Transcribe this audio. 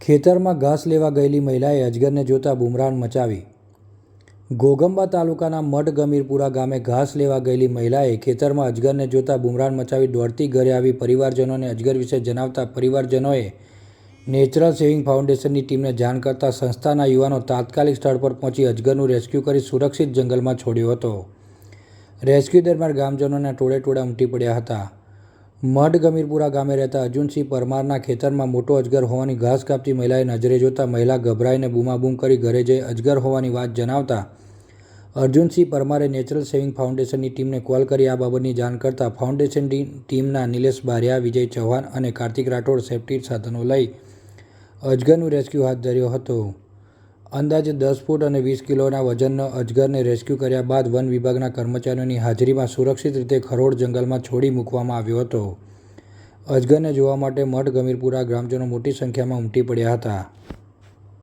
ખેતરમાં ઘાસ લેવા ગયેલી મહિલાએ અજગરને જોતા બુમરાણ મચાવી. ગોગંબા તાલુકાના મઢ ગમીરપુરા ગામે ઘાસ લેવા ગયેલી મહિલાએ ખેતરમાં અજગરને જોતા બુમરાણ મચાવી દોડતી ઘરે આવી પરિવારજનોને અજગર વિશે જણાવતા પરિવારજનોએ નેચરલ સેવિંગ ફાઉન્ડેશનની ટીમને જાણ કરતા સંસ્થાના યુવાનો તાત્કાલિક સ્થળ પર પહોંચી અજગરનું રેસ્ક્યુ કરી સુરક્ષિત જંગલમાં છોડ્યો હતો. રેસ્ક્યુ દરમિયાન ગામજનોના ટોળે ટોળા ઉમટી પડ્યા હતા. મઢ ગમીરપુરા ગામે રહેતા અર્જુનસિંહ પરમારના ખેતરમાં મોટો અજગર હોવાની ઘાસ કાપતી મહિલાએ નજરે જોતા મહિલા ગભરાઈને બૂમાબૂમ કરી ઘરે જઈ અજગર હોવાની વાત જણાવતા, અર્જુનસિંહ પરમારે નેચરલ સેવિંગ ફાઉન્ડેશનની ટીમને કોલ કરી આ બાબતની જાણ કરતા ફાઉન્ડેશનની ટીમના નિલેશ બારિયા, વિજય ચૌહાણ અને કાર્તિક રાઠોડ સેફ્ટી સાધનો લઈ અજગરનું રેસ્ક્યુ હાથ ધર્યો હતો. અંદાજે દસ ફૂટ અને વીસ કિલોના વજનનો અજગરને રેસ્ક્યુ કર્યા બાદ વન વિભાગના કર્મચારીઓની હાજરીમાં સુરક્ષિત રીતે ખરોડ જંગલમાં છોડી મૂકવામાં આવ્યો હતો. અજગરને જોવા માટે મઠ ગમીરપુરા ગ્રામજનો મોટી સંખ્યામાં ઉમટી પડ્યા હતા.